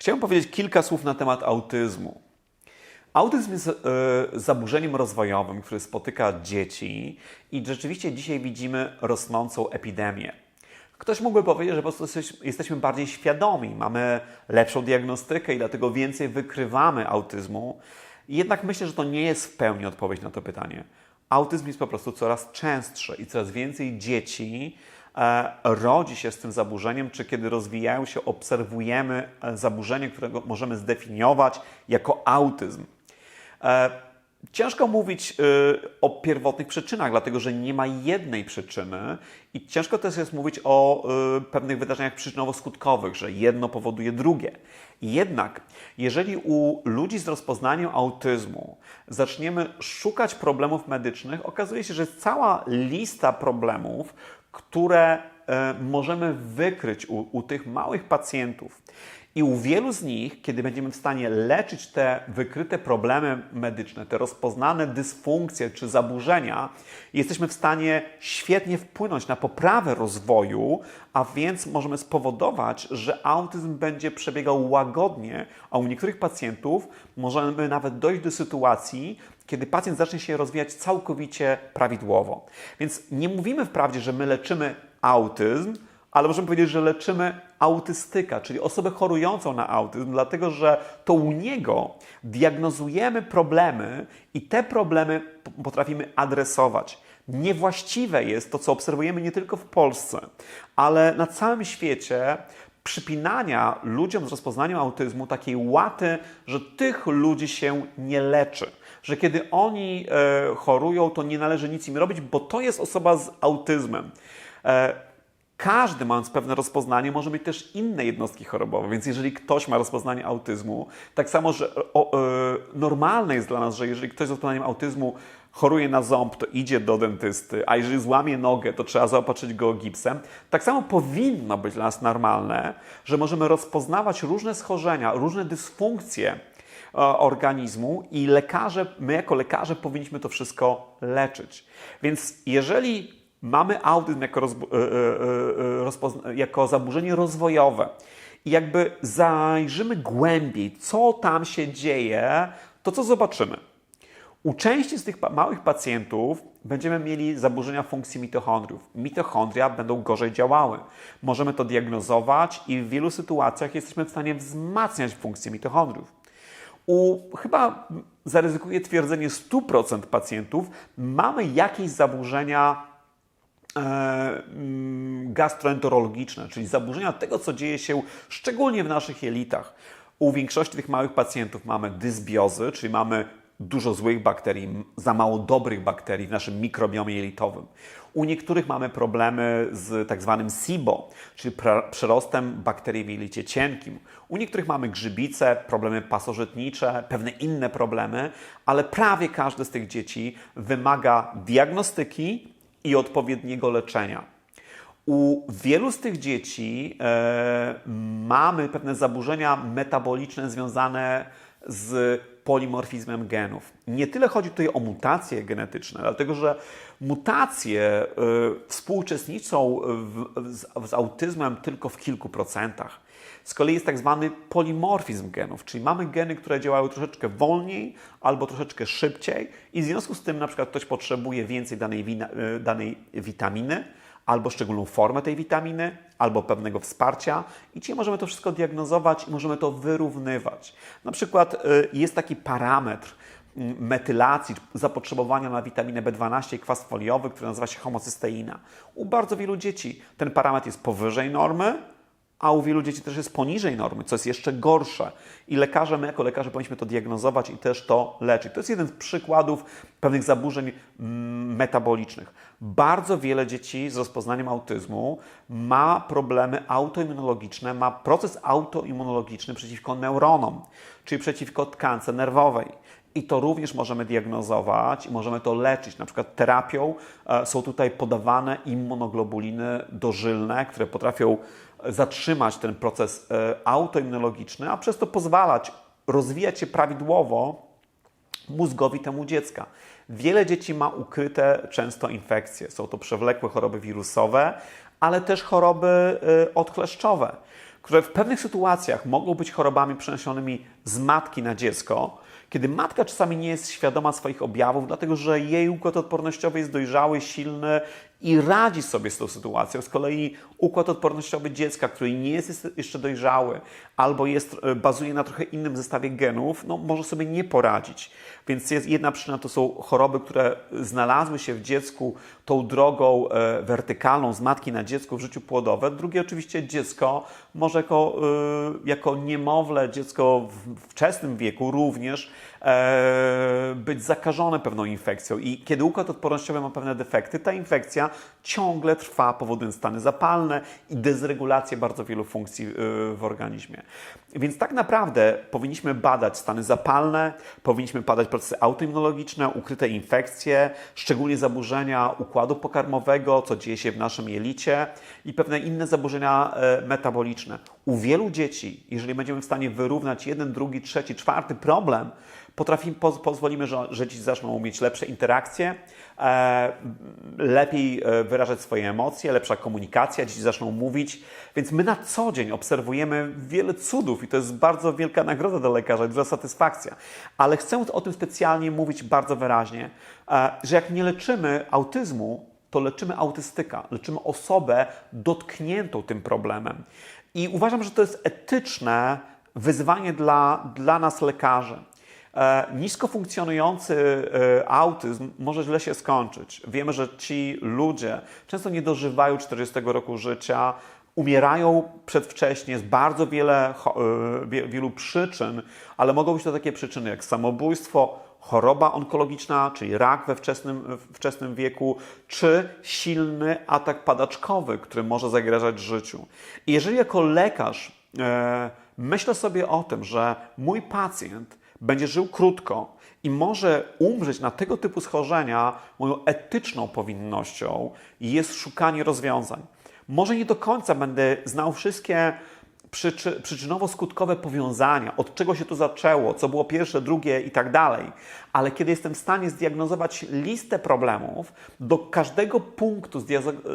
Chciałem powiedzieć kilka słów na temat autyzmu. Autyzm jest e, zaburzeniem rozwojowym, który spotyka dzieci i rzeczywiście dzisiaj widzimy rosnącą epidemię. Ktoś mógłby powiedzieć, że po prostu jesteś- jesteśmy bardziej świadomi, mamy lepszą diagnostykę i dlatego więcej wykrywamy autyzmu. Jednak myślę, że to nie jest w pełni odpowiedź na to pytanie. Autyzm jest po prostu coraz częstszy i coraz więcej dzieci rodzi się z tym zaburzeniem, czy kiedy rozwijają się, obserwujemy e, zaburzenie, którego możemy zdefiniować jako autyzm. E, Ciężko mówić y, o pierwotnych przyczynach, dlatego że nie ma jednej przyczyny i ciężko też jest mówić o y, pewnych wydarzeniach przyczynowo-skutkowych, że jedno powoduje drugie. Jednak, jeżeli u ludzi z rozpoznaniem autyzmu zaczniemy szukać problemów medycznych, okazuje się, że cała lista problemów, które e, możemy wykryć u, u tych małych pacjentów. I u wielu z nich, kiedy będziemy w stanie leczyć te wykryte problemy medyczne, te rozpoznane dysfunkcje czy zaburzenia, jesteśmy w stanie świetnie wpłynąć na poprawę rozwoju, a więc możemy spowodować, że autyzm będzie przebiegał łagodnie, a u niektórych pacjentów możemy nawet dojść do sytuacji, kiedy pacjent zacznie się rozwijać całkowicie prawidłowo. Więc nie mówimy wprawdzie, że my leczymy autyzm, ale możemy powiedzieć, że leczymy autystyka, czyli osobę chorującą na autyzm, dlatego że to u niego diagnozujemy problemy i te problemy potrafimy adresować. Niewłaściwe jest to, co obserwujemy nie tylko w Polsce, ale na całym świecie przypinania ludziom z rozpoznaniem autyzmu takiej łaty, że tych ludzi się nie leczy. Że kiedy oni e, chorują, to nie należy nic im robić, bo to jest osoba z autyzmem. E, każdy, mając pewne rozpoznanie, może mieć też inne jednostki chorobowe. Więc jeżeli ktoś ma rozpoznanie autyzmu, tak samo, że o, e, normalne jest dla nas, że jeżeli ktoś z rozpoznaniem autyzmu choruje na ząb, to idzie do dentysty, a jeżeli złamie nogę, to trzeba zaopatrzyć go gipsem. Tak samo powinno być dla nas normalne, że możemy rozpoznawać różne schorzenia, różne dysfunkcje organizmu i lekarze, my jako lekarze powinniśmy to wszystko leczyć. Więc jeżeli mamy autyzm jako, e, e, e, jako zaburzenie rozwojowe i jakby zajrzymy głębiej, co tam się dzieje, to co zobaczymy? U części z tych małych pacjentów będziemy mieli zaburzenia funkcji mitochondriów. Mitochondria będą gorzej działały. Możemy to diagnozować i w wielu sytuacjach jesteśmy w stanie wzmacniać funkcję mitochondriów. U chyba zaryzykuję twierdzenie 100% pacjentów mamy jakieś zaburzenia e, mm, gastroenterologiczne, czyli zaburzenia tego, co dzieje się szczególnie w naszych jelitach. U większości tych małych pacjentów mamy dysbiozy, czyli mamy dużo złych bakterii, za mało dobrych bakterii w naszym mikrobiomie jelitowym. U niektórych mamy problemy z tak zwanym SIBO, czyli przerostem bakterii w jelicie cienkim. U niektórych mamy grzybice, problemy pasożytnicze, pewne inne problemy, ale prawie każde z tych dzieci wymaga diagnostyki i odpowiedniego leczenia. U wielu z tych dzieci e, mamy pewne zaburzenia metaboliczne związane z polimorfizmem genów. Nie tyle chodzi tutaj o mutacje genetyczne, dlatego że mutacje e, współuczestniczą w, z, z autyzmem tylko w kilku procentach. Z kolei jest tak zwany polimorfizm genów, czyli mamy geny, które działają troszeczkę wolniej albo troszeczkę szybciej i w związku z tym na przykład ktoś potrzebuje więcej danej, y, danej witaminy albo szczególną formę tej witaminy, albo pewnego wsparcia i dzisiaj możemy to wszystko diagnozować i możemy to wyrównywać. Na przykład y, jest taki parametr mm, metylacji, zapotrzebowania na witaminę B12 i kwas foliowy, który nazywa się homocysteina. U bardzo wielu dzieci ten parametr jest powyżej normy, a u wielu dzieci też jest poniżej normy, co jest jeszcze gorsze. I lekarze, my jako lekarze powinniśmy to diagnozować i też to leczyć. To jest jeden z przykładów pewnych zaburzeń mm, metabolicznych. Bardzo wiele dzieci z rozpoznaniem autyzmu ma problemy autoimmunologiczne, ma proces autoimmunologiczny przeciwko neuronom, czyli przeciwko tkance nerwowej. I to również możemy diagnozować i możemy to leczyć. Na przykład terapią e, są tutaj podawane immunoglobuliny dożylne, które potrafią zatrzymać ten proces e, autoimmunologiczny, a przez to pozwalać rozwijać się prawidłowo mózgowi temu dziecka. Wiele dzieci ma ukryte często infekcje. Są to przewlekłe choroby wirusowe, ale też choroby odkleszczowe. które w pewnych sytuacjach mogą być chorobami przeniesionymi z matki na dziecko, kiedy matka czasami nie jest świadoma swoich objawów, dlatego że jej układ odpornościowy jest dojrzały, silny i radzi sobie z tą sytuacją. Z kolei układ odpornościowy dziecka, który nie jest jeszcze dojrzały albo jest, e, bazuje na trochę innym zestawie genów, no, może sobie nie poradzić. Więc jest jedna przyczyna to są choroby, które znalazły się w dziecku tą drogą e, wertykalną z matki na dziecko w życiu płodowym. Drugie oczywiście dziecko może jako, e, jako niemowlę, dziecko w wczesnym wieku również być zakażone pewną infekcją. I kiedy układ odpornościowy ma pewne defekty, ta infekcja ciągle trwa, powodując stany zapalne i dezregulację bardzo wielu funkcji e, w organizmie. Więc tak naprawdę powinniśmy badać stany zapalne, powinniśmy badać procesy autoimmunologiczne, ukryte infekcje, szczególnie zaburzenia układu pokarmowego, co dzieje się w naszym jelicie i pewne inne zaburzenia e, metaboliczne. U wielu dzieci, jeżeli będziemy w stanie wyrównać jeden, drugi, trzeci, czwarty problem, potrafimy, poz, pozwolimy, że, że dzieci zaczną mieć lepsze interakcje, e, lepiej e, wyrażać swoje emocje, lepsza komunikacja, dzieci zaczną mówić. Więc my na co dzień obserwujemy wiele cudów i to jest bardzo wielka nagroda dla lekarza, duża satysfakcja. Ale chcę o tym specjalnie mówić bardzo wyraźnie, e, że jak nie leczymy autyzmu, to leczymy autystyka, leczymy osobę dotkniętą tym problemem. I uważam, że to jest etyczne wyzwanie dla, dla nas lekarzy. E, nisko funkcjonujący e, autyzm może źle się skończyć. Wiemy, że ci ludzie często nie dożywają 40 roku życia, umierają przedwcześnie z bardzo wiele, e, wielu przyczyn, ale mogą być to takie przyczyny jak samobójstwo, choroba onkologiczna, czyli rak we wczesnym, wczesnym wieku, czy silny atak padaczkowy, który może zagrażać życiu. I jeżeli jako lekarz e, myślę sobie o tym, że mój pacjent będzie żył krótko i może umrzeć na tego typu schorzenia, moją etyczną powinnością jest szukanie rozwiązań. Może nie do końca będę znał wszystkie przyczy, przyczynowo-skutkowe powiązania, od czego się to zaczęło, co było pierwsze, drugie i tak dalej. Ale kiedy jestem w stanie zdiagnozować listę problemów, do każdego punktu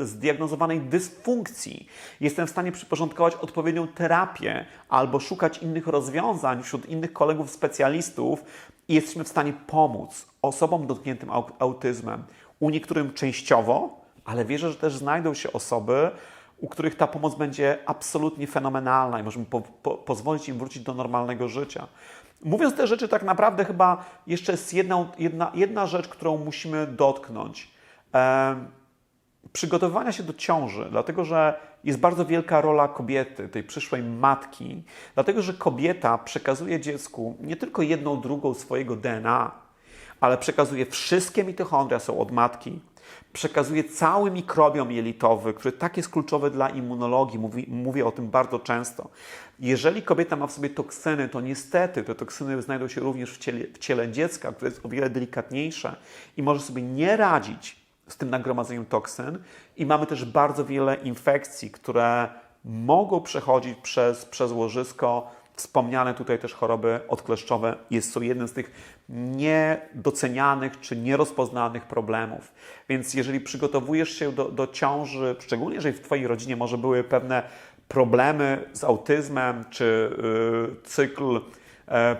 zdiagnozowanej dysfunkcji jestem w stanie przyporządkować odpowiednią terapię albo szukać innych rozwiązań wśród innych kolegów specjalistów i jesteśmy w stanie pomóc osobom dotkniętym autyzmem. U niektórym częściowo, ale wierzę, że też znajdą się osoby, u których ta pomoc będzie absolutnie fenomenalna i możemy po, po, pozwolić im wrócić do normalnego życia. Mówiąc te rzeczy, tak naprawdę chyba jeszcze jest jedna, jedna, jedna rzecz, którą musimy dotknąć. E, przygotowywania się do ciąży, dlatego że jest bardzo wielka rola kobiety, tej przyszłej matki, dlatego że kobieta przekazuje dziecku nie tylko jedną drugą swojego DNA, ale przekazuje wszystkie mitochondria są od matki, przekazuje cały mikrobiom jelitowy, który tak jest kluczowy dla immunologii. Mówi, mówię o tym bardzo często. Jeżeli kobieta ma w sobie toksyny, to niestety te toksyny znajdą się również w ciele, w ciele dziecka, które jest o wiele delikatniejsze i może sobie nie radzić z tym nagromadzeniem toksyn. I mamy też bardzo wiele infekcji, które mogą przechodzić przez, przez łożysko Wspomniane tutaj też choroby odkleszczowe jest, są jednym z tych niedocenianych czy nierozpoznanych problemów. Więc jeżeli przygotowujesz się do, do ciąży, szczególnie jeżeli w Twojej rodzinie może były pewne problemy z autyzmem, czy yy, cykl yy,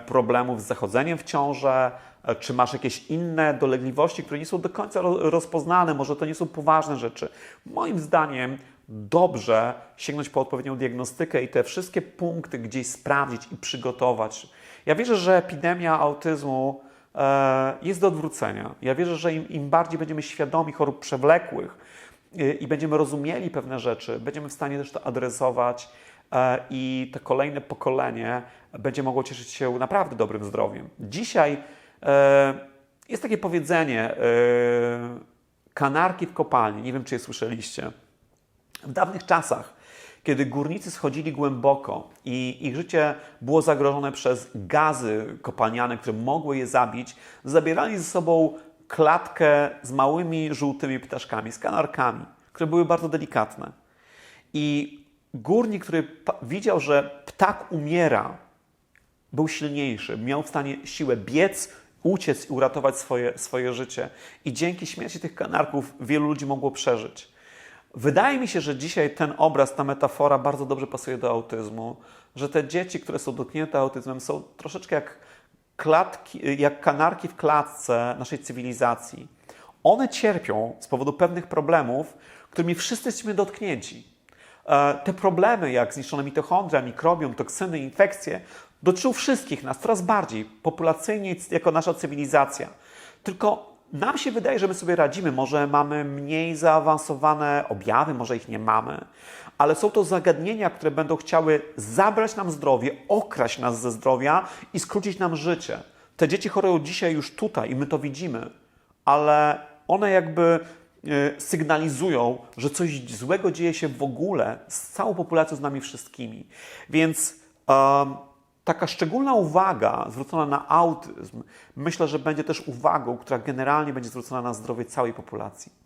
problemów z zachodzeniem w ciążę, yy, czy masz jakieś inne dolegliwości, które nie są do końca rozpoznane, może to nie są poważne rzeczy. Moim zdaniem dobrze sięgnąć po odpowiednią diagnostykę i te wszystkie punkty gdzieś sprawdzić i przygotować. Ja wierzę, że epidemia autyzmu e, jest do odwrócenia. Ja wierzę, że im, im bardziej będziemy świadomi chorób przewlekłych e, i będziemy rozumieli pewne rzeczy, będziemy w stanie też to adresować e, i to kolejne pokolenie będzie mogło cieszyć się naprawdę dobrym zdrowiem. Dzisiaj jest takie powiedzenie kanarki w kopalni, nie wiem czy je słyszeliście. W dawnych czasach, kiedy górnicy schodzili głęboko i ich życie było zagrożone przez gazy kopalniane, które mogły je zabić, zabierali ze sobą klatkę z małymi żółtymi ptaszkami, z kanarkami, które były bardzo delikatne. I górnik, który widział, że ptak umiera, był silniejszy, miał w stanie siłę biec, uciec i uratować swoje, swoje życie. I dzięki śmierci tych kanarków wielu ludzi mogło przeżyć. Wydaje mi się, że dzisiaj ten obraz, ta metafora bardzo dobrze pasuje do autyzmu, że te dzieci, które są dotknięte autyzmem, są troszeczkę jak, klatki, jak kanarki w klatce naszej cywilizacji. One cierpią z powodu pewnych problemów, którymi wszyscy jesteśmy dotknięci. E, Te problemy, jak zniszczone mitochondria, mikrobiom, toksyny, infekcje, dotyczą wszystkich nas coraz bardziej, populacyjnie jako nasza cywilizacja. Tylko nam się wydaje, że my sobie radzimy. Może mamy mniej zaawansowane objawy, może ich nie mamy, ale są to zagadnienia, które będą chciały zabrać nam zdrowie, okraść nas ze zdrowia i skrócić nam życie. Te dzieci chorują dzisiaj już tutaj i my to widzimy, ale one jakby e, sygnalizują, że coś złego dzieje się w ogóle z całą populacją, z nami wszystkimi. Więc em, taka szczególna uwaga zwrócona na autyzm, myślę, że będzie też uwagą, która generalnie będzie zwrócona na zdrowie całej populacji.